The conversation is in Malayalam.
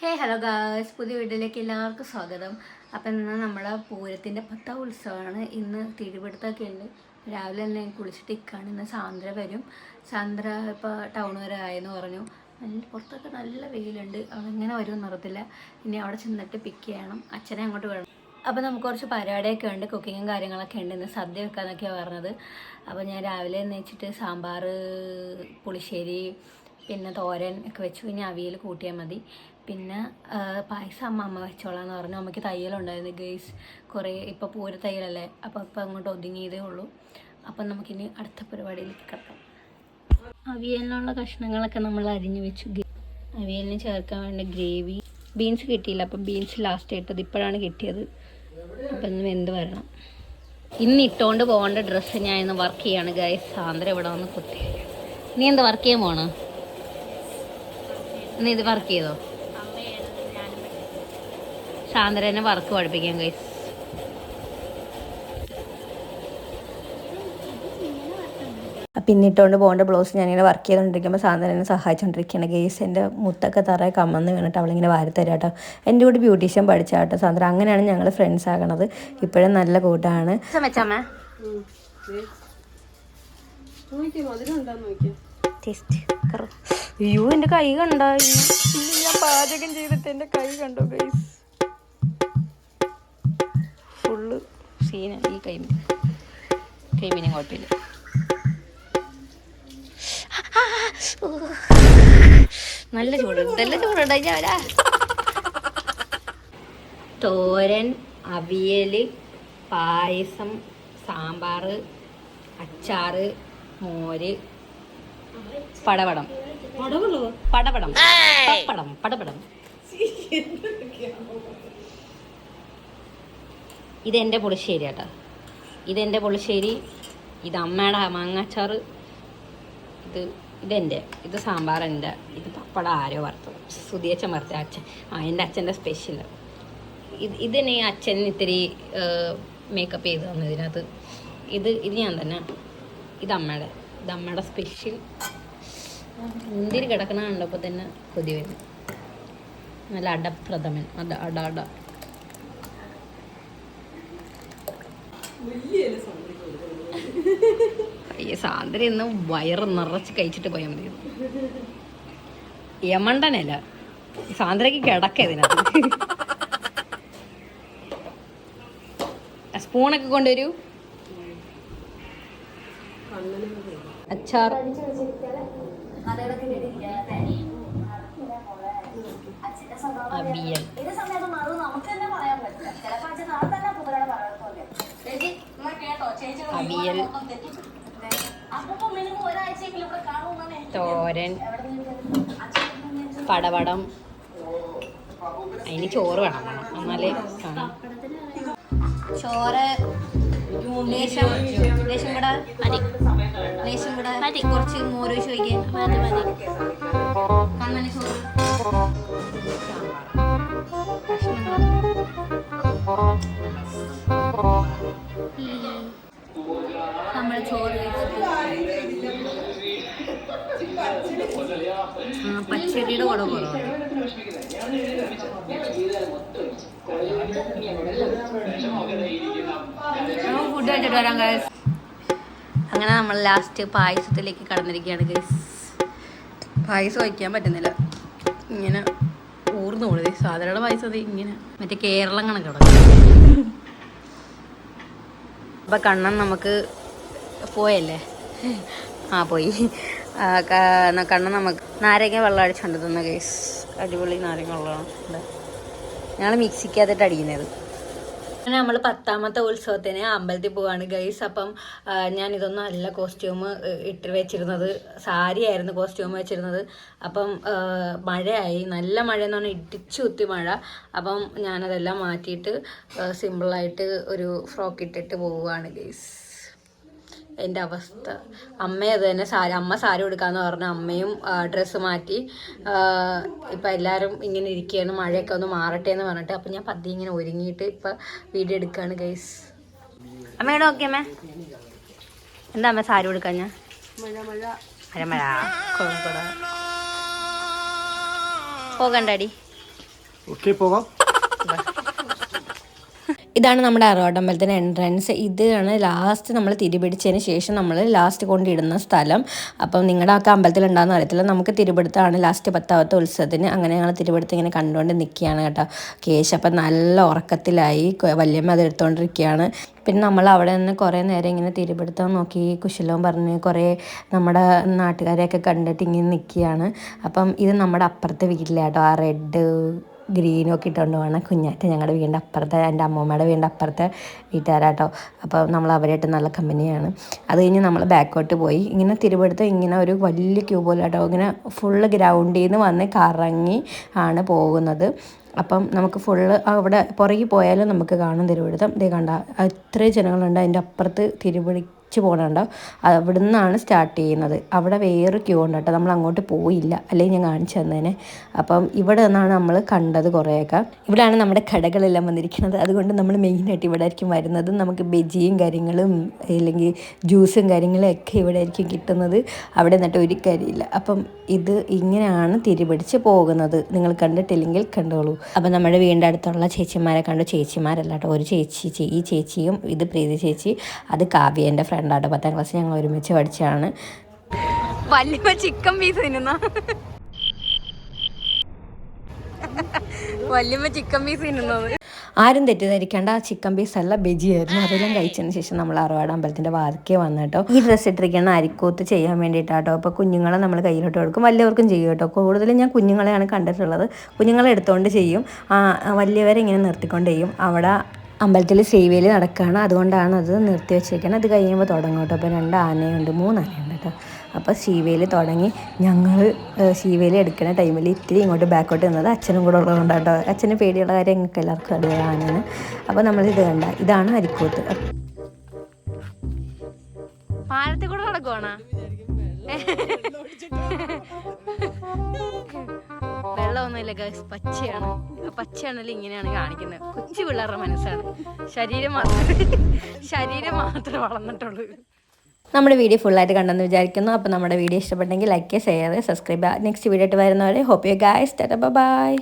ഹേ ഹലോ ഗായ്സ് പുതിയ വീട്ടിലേക്ക് എല്ലാവർക്കും സ്വാഗതം. അപ്പം ഇന്ന് നമ്മുടെ പൂരത്തിന്റെ പത്താം ഉത്സവമാണ്. ഇന്ന് തിരുവടുത്തൊക്കെ ഉണ്ട്. രാവിലെ തന്നെ കുളിച്ചിട്ട് ഇക്കാണ് ഇന്ന് സാന്ദ്ര വരും. സാന്ദ്ര ഇപ്പോൾ ടൗൺ വരെ ആയെന്ന് പറഞ്ഞു. നല്ല പുറത്തൊക്കെ നല്ല വെയിലുണ്ട്. അവളിങ്ങനെ വരും അറിയത്തില്ല. ഇനി അവിടെ ചെന്നിട്ട് പിക്ക് ചെയ്യണം. അച്ഛനെ അങ്ങോട്ട് വേണം അപ്പോൾ നമുക്ക് കുറച്ച് പരിപാടിയൊക്കെ ഉണ്ട്. കുക്കിങ്ങും കാര്യങ്ങളൊക്കെ ഉണ്ട്. ഇന്ന് സദ്യ വെക്കാന്നൊക്കെയാണ് പറഞ്ഞത്. അപ്പോൾ ഞാൻ രാവിലെ വെച്ചിട്ട് സാമ്പാർ പുളിശ്ശേരി പിന്നെ തോരൻ ഒക്കെ വെച്ചു. ഇനി അവിയൽ കൂട്ടിയാൽ മതി. പിന്നെ പായസം അമ്മ അമ്മ വെച്ചോളാന്ന് പറഞ്ഞു. അമ്മയ്ക്ക് തയ്യലുണ്ടായിരുന്നു ഗേസ് കുറേ ഇപ്പോൾ പൂര തയ്യലല്ലേ? അപ്പോൾ ഇപ്പം അങ്ങോട്ട് ഒതുങ്ങിയതേ ഉള്ളൂ. അപ്പം നമുക്കിനി അടുത്ത പരിപാടിയിലേക്ക് കിടക്കാം. അവിയലിനുള്ള കഷ്ണങ്ങളൊക്കെ നമ്മൾ അരിഞ്ഞു വെച്ചു. അവിയലിന് ചേർക്കാൻ വേണ്ട ഗ്രേവി. ബീൻസ് കിട്ടിയില്ല. അപ്പം ബീൻസ് ലാസ്റ്റ് ഇട്ടത്. ഇപ്പോഴാണ് കിട്ടിയത്. അപ്പം ഇന്ന് വെന്ത് വരണം. ഇന്ന് ഇട്ടുകൊണ്ട് പോകേണ്ട ഡ്രസ്സ് ഞാൻ ഇന്ന് വർക്ക് ചെയ്യാണ് ഗൈസ് സാന്ദ്ര ഇവിടെ വന്ന് കുത്തി. നീ എന്താ വർക്ക് ചെയ്യാൻ പോണോ? നീ ഇത് വർക്ക് ചെയ്തോ സാന്ദ്രനെ വർക്ക് പഠിപ്പിക്കാം ഗൈസ് പിന്നിട്ടുകൊണ്ട് പോകേണ്ട ബ്ലൗസ് ഞാനിങ്ങനെ വർക്ക് ചെയ്തുകൊണ്ടിരിക്കുമ്പോൾ സാധനം എന്നെ സഹായിച്ചുകൊണ്ടിരിക്കുകയാണ് ഗേസ് എന്റെ മുത്തൊക്കെ തറയെ കമ്മന്ന് വീണിട്ട് അവളിങ്ങനെ വാരിത്തരാം കേട്ടോ എന്റെ കൂടെ ബ്യൂട്ടീഷ്യൻ പഠിച്ച കേട്ടോ സാന്ദ്ര അങ്ങനെയാണ് ഞങ്ങൾ ഫ്രണ്ട്സ് ആകണത് ഇപ്പോഴും നല്ല കൂട്ടാണ് വെച്ചാമേ അയ്യോ എന്റെ കൈ കണ്ടോ ഞാൻ പാചകം ചെയ്തിട്ട് എന്റെ കൈ കണ്ടോ ഗൈസ് ഫുള്ള് സീന ഈ കൈ കൈ പിന്നെ കുഴപ്പമില്ല. നല്ല ചൂടുണ്ട് നല്ല ചൂടുണ്ട് ഞാനാ തോരൻ അവിയൽ പായസം സാമ്പാർ അച്ചാറ് മോര് പടവടം. പടവടം? പപ്പടം പടപടം. ഇതെന്റെ പുളിശ്ശേരി കേട്ടോ. ഇതെന്റെ പുളിശ്ശേരി ഇത് അമ്മയുടെ മാങ്ങാച്ചാറ് ഇത് ഇതെന്റെ ഇത് സാമ്പാർ എന്റെ ഇത് പപ്പടം ആരോ വറുത്തത്. സുധിയച്ചൻ വറുത്ത അച്ഛൻ ആ എന്റെ അച്ഛന്റെ സ്പെഷ്യൽ ഇത് ഇതിനെ അച്ഛൻ ഇത്തിരി മേക്കപ്പ് ചെയ്ത് തന്നു ഇതിനകത്ത് ഇത് ഇത് ഞാൻ തന്നെ ഇത് അമ്മയുടെ. അമ്മയുടെ സ്പെഷ്യൽ മുന്തിരി കിടക്കണ കണ്ടപ്പോൾ തന്നെ കൊതി വരുന്നു നല്ല അടപ്രഥമൻ. അട അട അട. ഈ സാന്ദ്ര ഇന്ന് വയറ് നിറച്ച് കഴിച്ചിട്ട് പോയാൽ മതി. യമണ്ടനല്ല. സാന്ദ്രയ്ക്ക് കിടക്ക ഇതിനകത്ത്. സ്പൂണൊക്കെ കൊണ്ടുവരൂ. അച്ചാർ അവിയൽ തോരൻ പടവടം അതിന് ചോറ് വേണം എന്നാലേ കാണാം ചോറ് ഉദ്ദേശം ഉദ്ദേശം കൂടെ മതി ലേശം കൂടെ മതി. കുറച്ച് മോര് ചോദിക്കാൻ മതി ചോറ്. നമ്മൾ ചോറ് പച്ചടിയുടെ കൂടെ കുറവ് ഫുഡ് കഴിച്ചിട്ട് വരാം ഗൈസ് അങ്ങനെ നമ്മൾ ലാസ്റ്റ് പായസത്തിലേക്ക് കടന്നിരിക്കുകയാണ് ഗൈസ് പായസം വയ്ക്കാൻ പറ്റുന്നില്ല. ഇങ്ങനെ ഊർന്നു പോണത് സാധാരണ പായസം അത് ഇങ്ങനെ. മറ്റേ കേരളം കണക്ക് കിടക്കും അപ്പം കണ്ണൻ നമുക്ക് പോയല്ലേ? ആ പോയി. കണ്ണൻ നമുക്ക് നാരങ്ങ വെള്ളം അടിച്ചുകൊണ്ട് തന്ന കേസ് അടിപൊളി നാരങ്ങ വെള്ളമാണ്. ഞങ്ങൾ മിക്സിക്കകത്തിട്ട് അടിക്കുന്നത്. അങ്ങനെ നമ്മൾ പത്താമത്തെ ഉത്സവത്തിന് അമ്പലത്തിൽ പോവാണ്. ഗൈസ് അപ്പം ഞാൻ ഇതൊന്നും അല്ല കോസ്റ്റ്യൂം ഇട്ട് വെച്ചിരുന്നത്. സാരി ആയിരുന്നു കോസ്റ്റ്യൂം വെച്ചിരുന്നത്. അപ്പം മഴയായി. നല്ല മഴ എന്ന് പറഞ്ഞാൽ ഇടിച്ചു കുത്തി മഴ. അപ്പം ഞാനതെല്ലാം മാറ്റിയിട്ട് സിമ്പിളായിട്ട് ഒരു ഫ്രോക്ക് ഇട്ടിട്ട് പോവുകയാണ് ഗൈസ്. എന്റെ അവസ്ഥ. അമ്മ അത് തന്നെ സാരി അമ്മ സാരി കൊടുക്കാന്ന് പറഞ്ഞു അമ്മയും ഡ്രസ്സ് മാറ്റി. ഇപ്പം എല്ലാവരും ഇങ്ങനെ ഇരിക്കുകയാണ് മഴയൊക്കെ ഒന്ന് മാറട്ടെ എന്ന് പറഞ്ഞിട്ട്. അപ്പം ഞാൻ പതി ഇങ്ങനെ ഒരുങ്ങിയിട്ട് ഇപ്പം വീഡിയോ എടുക്കുകയാണ് ഗൈസ് അമ്മയുടെ ഓക്കെ അമ്മ. എന്താ അമ്മ സാരി കൊടുക്കാൻ ഞാൻ? മഴ പോകണ്ടാടി ഓക്കെ പോവാം ഇതാണ് നമ്മുടെ അറോട്ടമ്പലത്തിന്റെ എൻട്രൻസ് ഇതാണ് ലാസ്റ്റ് നമ്മൾ തിരിപിടിച്ചതിന് ശേഷം നമ്മൾ ലാസ്റ്റ് കൊണ്ടിടുന്ന സ്ഥലം. അപ്പം നിങ്ങളുടെ ഒക്കെ അമ്പലത്തിൽ ഉണ്ടാകുന്ന അറിയത്തില്ല. നമുക്ക് തിരുപിടുത്താണ് ലാസ്റ്റ് പത്താമത്തെ ഉത്സവത്തിന്. അങ്ങനെ ഞങ്ങൾ തിരുപിടുത്തം ഇങ്ങനെ കണ്ടുകൊണ്ട് നിൽക്കുകയാണ് കേട്ടോ. കേശ് അപ്പം നല്ല ഉറക്കത്തിലായി. വല്യമ്മ അത് എടുത്തുകൊണ്ടിരിക്കുകയാണ് പിന്നെ നമ്മൾ അവിടെ നിന്ന് കുറേ നേരം ഇങ്ങനെ തിരുപിടുത്തം നോക്കി കുശലവും പറഞ്ഞ് കുറേ നമ്മുടെ നാട്ടുകാരെയൊക്കെ കണ്ടിട്ട് ഇങ്ങനെ നിൽക്കുകയാണ്. അപ്പം ഇത് നമ്മുടെ അപ്പുറത്തെ വീട്ടിലാട്ടോ ആ റെഡ് ഗ്രീനും ഒക്കെ ഇട്ടുകൊണ്ട് വേണം കുഞ്ഞാറ്റ ഞങ്ങളുടെ വീടിന്റെ അപ്പുറത്തെ എന്റെ അമ്മൂമ്മയുടെ വീടിന്റെ അപ്പുറത്തെ വീട്ടുകാരാട്ടോ. അപ്പോൾ നമ്മൾ അവരായിട്ട് നല്ല കമ്പനിയാണ്. അത് കഴിഞ്ഞ് നമ്മൾ ബാക്കോട്ട് പോയി. ഇങ്ങനെ തിരുവടുത്ത് ഇങ്ങനെ ഒരു വലിയ ക്യൂ പോലെ കേട്ടോ ഇങ്ങനെ ഫുള്ള് ഗ്രൗണ്ടിൽ നിന്ന് വന്ന് കറങ്ങി ആണ് പോകുന്നത്. അപ്പം നമുക്ക് ഫുള്ള് അവിടെ പുറകിൽ പോയാലും നമുക്ക് കാണും തിരുവടുത്തം. ഇതേ കണ്ട അത്രയും ജനങ്ങളുണ്ട്. അതിന്റെ അപ്പുറത്ത് തിരുവടിച്ച് പോകണുണ്ടോ? അവിടെ നിന്നാണ് സ്റ്റാർട്ട് ചെയ്യുന്നത്. അവിടെ വേറെ ക്യൂ ഉണ്ട് കേട്ടോ. നമ്മൾ അങ്ങോട്ട് പോയില്ല. അല്ലെങ്കിൽ ഞാൻ കാണിച്ചു തന്നേനെ അപ്പം ഇവിടെ നിന്നാണ് നമ്മൾ കണ്ടത് കുറേയൊക്കെ. ഇവിടെയാണ് നമ്മുടെ കടകളെല്ലാം വന്നിരിക്കുന്നത്. അതുകൊണ്ട് നമ്മൾ മെയിനായിട്ട് ഇവിടെ ആയിരിക്കും വരുന്നത്. നമുക്ക് ബജിയും കാര്യങ്ങളും അല്ലെങ്കിൽ ജ്യൂസും കാര്യങ്ങളും ഒക്കെ ഇവിടെ ആയിരിക്കും കിട്ടുന്നത്. അവിടെ നിന്നിട്ട് ഒരു കാര്യമില്ല. അപ്പം ഇത് ഇങ്ങനെയാണ് തിരിപിടിച്ച് പോകുന്നത്. നിങ്ങൾ കണ്ടിട്ടില്ലെങ്കിൽ കണ്ടോളൂ. അപ്പം നമ്മുടെ വീടിന്റെ അടുത്തുള്ള ചേച്ചിമാരെ കണ്ടു. ചേച്ചിമാരല്ല കേട്ടോ ഒരു ചേച്ചി ഈ ചേച്ചിയും ഇത് പ്രീതി ചേച്ചി അത് കാവ്യ എന്റെ ഫ്രണ്ടാട്ടോ പത്താം ക്ലാസ് ഞങ്ങൾ ഒരുമിച്ച് പഠിച്ചതാണ് വല്യമ്മ ചിക്കൻ പീസ് തിന്നുന്ന. വല്യമ്മ ചിക്കൻ പീസ് തിന്നുന്നത് ആരും തെറ്റിദ്ധരിക്കേണ്ട. ചിക്കൻ പീസ് അല്ല ബെജിയായിരുന്നു അതെല്ലാം കഴിച്ചതിന് ശേഷം നമ്മൾ അറുപാട് അമ്പലത്തിന്റെ വാതിക്കെ വന്നു കേട്ടോ. ഈ ഡ്രസ്സ് ഇട്ടിരിക്കുന്ന അരിക്കൂത്ത് ചെയ്യാൻ വേണ്ടിയിട്ടാട്ടോ. അപ്പോൾ കുഞ്ഞുങ്ങളെ നമ്മൾ കയ്യിലോട്ട് കൊടുക്കും. വലിയവർക്കും ചെയ്യും കേട്ടോ. കൂടുതലും ഞാൻ കുഞ്ഞുങ്ങളെയാണ് കണ്ടിട്ടുള്ളത്. കുഞ്ഞുങ്ങളെ എടുത്തുകൊണ്ട് ചെയ്യും. വലിയവരെ ഇങ്ങനെ നിർത്തിക്കൊണ്ട് ചെയ്യും. അവിടെ അമ്പലത്തിൽ സേവയിൽ നടക്കുകയാണ് അതുകൊണ്ടാണ് അത് നിർത്തി വെച്ചേക്കുന്നത് അത് കഴിയുമ്പോൾ തുടങ്ങും കേട്ടോ. അപ്പോൾ രണ്ട് ആനയുണ്ട് മൂന്ന് ആനയുണ്ട് കേട്ടോ. അപ്പോൾ സീവയിൽ തുടങ്ങി. ഞങ്ങൾ സീവയിൽ എടുക്കുന്ന ടൈമിൽ ഇത്തിരി ഇങ്ങോട്ട് ബാക്കോട്ട് നിന്നത് അച്ഛനും കൂടെ ഉള്ളതുകൊണ്ടാണ് കേട്ടോ. അച്ഛന് പേടിയുള്ള കാര്യം ഞങ്ങൾക്ക് എല്ലാവർക്കും അറിയാം ആനയാണ് അപ്പോൾ നമ്മളിത് കണ്ട. ഇതാണ് അരിക്കൂത്ത്. പാലത്തിൽ കൂടെ നടക്കുവാണോ? വെള്ളമൊന്നുമില്ല ഗൈസ് പച്ചയാണ്. ആ പച്ചയാണല്ലോ ഇങ്ങനെയാണ് കാണിക്കുന്നത്. കൊച്ചു പിള്ളേരുടെ മനസ്സാണ്. ശരീരം മാത്രം ശരീരം മാത്രമേ വളർന്നിട്ടുള്ളൂ. നമ്മുടെ വീഡിയോ ഫുള്ളായിട്ട് കണ്ടെന്ന് വിചാരിക്കുന്നു. അപ്പോൾ നമ്മുടെ വീഡിയോ ഇഷ്ടപ്പെട്ടെങ്കിൽ ലൈക്ക് ഷെയർ സബ്സ്ക്രൈബ് ചെയ്യുക നെക്സ്റ്റ് വീഡിയോ ആയിട്ട് വരുന്നവരെ hope you guys tata bye